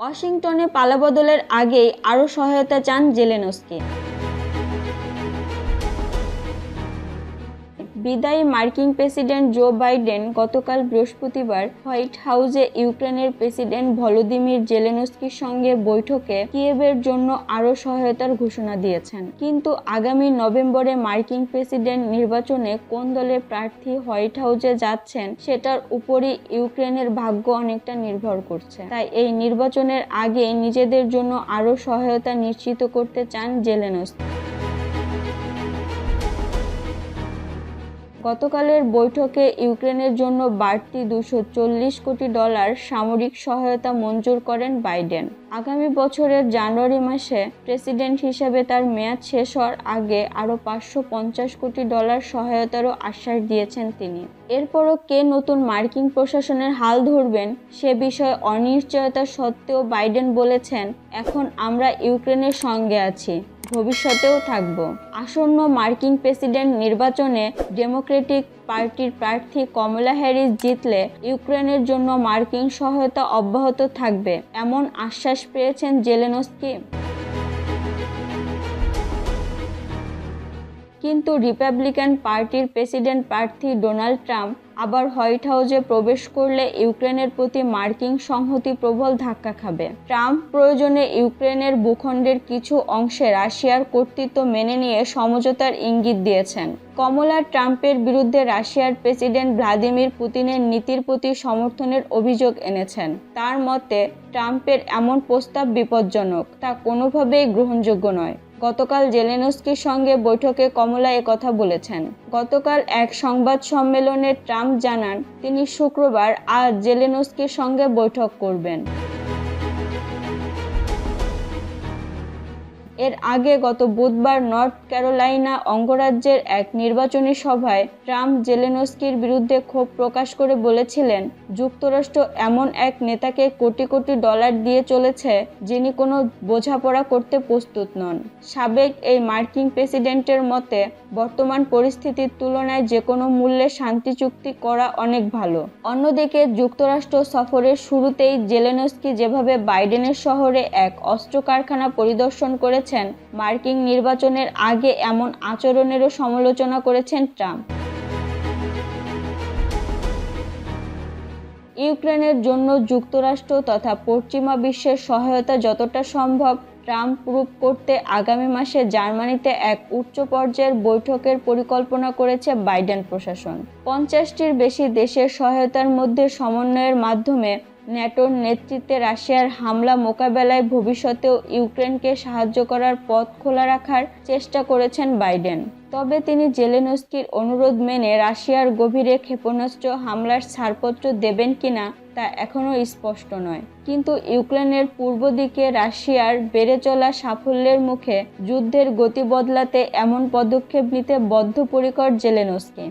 ওয়াশিংটনে পালাবদলের আগেই আরও সহায়তা চান জেলেনস্কি। বিদায়ী মার্কিন প্রেসিডেন্ট জো বাইডেন গতকাল বৃহস্পতিবার হোয়াইট হাউসে ইউক্রেনের প্রেসিডেন্ট ভলোদিমির জেলেনস্কির সঙ্গে বৈঠকে কিয়েভের জন্য আরও সহায়তার ঘোষণা দিয়েছেন। কিন্তু আগামী নভেম্বরে মার্কিন প্রেসিডেন্ট নির্বাচনে কোন দলের প্রার্থী হোয়াইট হাউসে যাচ্ছেন সেটার উপরই ইউক্রেনের ভাগ্য অনেকটা নির্ভর করছে। তাই এই নির্বাচনের আগে নিজেদের জন্য আরও সহায়তা নিশ্চিত করতে চান জেলেনস্কি। গতকালের বৈঠকে ইউক্রেনের জন্য বাড়তি দুশো চল্লিশ কোটি ডলার সামরিক সহায়তা মঞ্জুর করেন বাইডেন। আগামী বছরের জানুয়ারি মাসে প্রেসিডেন্ট হিসেবে তার মেয়াদ শেষ হওয়ার আগে আরও পাঁচশো পঞ্চাশ কোটি ডলার সহায়তারও আশ্বাস দিয়েছেন তিনি। এরপরও কে নতুন মার্কিন প্রশাসনের হাল ধরবেন সে বিষয়ে অনিশ্চয়তা সত্ত্বেও বাইডেন বলেছেন, এখন আমরা ইউক্রেনের সঙ্গে আছি। ভবিষ্যতেও থাকব। আসন্ন মার্কিন প্রেসিডেন্ট নির্বাচনে ডেমোক্রেটিক পার্টির প্রার্থী কমলা হ্যারিস জিতলে ইউক্রেনের জন্য মার্কিন সহায়তা অব্যাহত থাকবে, এমন আশ্বাস পেয়েছেন জেলেনস্কি। কিন্তু রিপাবলিকান পার্টির প্রেসিডেন্ট প্রার্থী ডোনাল্ড ট্রাম্প আবার হোয়াইট হাউসে প্রবেশ করলে ইউক্রেনের প্রতি মার্কিন সংহতি প্রবল ধাক্কা খাবে। ট্রাম্প প্রয়োজনে ইউক্রেনের ভূখণ্ডের কিছু অংশে রাশিয়ার কর্তৃত্ব মেনে নিয়ে সমঝোতার ইঙ্গিত দিয়েছেন। কমলা ট্রাম্পের বিরুদ্ধে রাশিয়ার প্রেসিডেন্ট ভ্লাদিমির পুতিনের নীতির প্রতি সমর্থনের অভিযোগ এনেছেন। তার মতে, ট্রাম্পের এমন প্রস্তাব বিপজ্জনক, তা কোনোভাবেই গ্রহণযোগ্য নয়। গতকাল জেলেনস্কির সঙ্গে বৈঠকে কমলা কথা বলেছেন। গতকাল এক সংবাদ সম্মেলনে ট্রাম্প জানান, তিনি শুক্রবার আজ জেলেনস্কির সঙ্গে বৈঠক করবেন। এর আগে গত বুধবার নর্থ ক্যারোলাইনা অঙ্গরাজ্যের এক নির্বাচনী সভায় ট্রাম্প জেলেনস্কির বিরুদ্ধে ক্ষোভ প্রকাশ করে বলেছিলেন, যুক্তরাষ্ট্র এমন এক নেতাকে কোটি কোটি ডলার দিয়ে চলেছে, যিনি কোনো বোঝাপড়া করতে প্রস্তুত নন। সাবেক এই মার্কিন প্রেসিডেন্টের মতে, বর্তমান পরিস্থিতির তুলনায় যে কোনো মূল্যে শান্তি চুক্তি করা অনেক ভালো। অন্যদিকে, যুক্তরাষ্ট্র সফরের শুরুতেই জেলেনস্কি যেভাবে বাইডেনের শহরে এক অস্ত্র কারখানা পরিদর্শন করেছেন। মার্কিন নির্বাচনের আগে এমন আচরণেরও সমালোচনা করেছেন ট্রাম্প। ইউক্রেনের জন্য যুক্তরাষ্ট্র তথা পশ্চিমা বিশ্বের সহায়তা যতটা সম্ভব ট্রাম্প প্রুভ করতে আগামী মাসে জার্মানিতে এক উচ্চ পর্যায়ের বৈঠকের পরিকল্পনা করেছে বাইডেন প্রশাসন। পঞ্চাশটির বেশি দেশের সহায়তার মধ্যে সমন্বয়ের মাধ্যমে ন্যাটোর নেতৃত্বে রাশিয়ার হামলা মোকাবেলায় ভবিষ্যতেও ইউক্রেনকে সাহায্য করার পথ খোলা রাখার চেষ্টা করেছেন বাইডেন। তবে তিনি জেলেনস্কির অনুরোধ মেনে রাশিয়ার গভীরে ক্ষেপণাস্ত্র হামলার ছাড়পত্র দেবেন কিনা তা এখনও স্পষ্ট নয়। কিন্তু ইউক্রেনের পূর্ব দিকে রাশিয়ার বেড়ে চলা সাফল্যের মুখে যুদ্ধের গতি বদলাতে এমন পদক্ষেপ নিতে বদ্ধপরিকর জেলেনস্কি।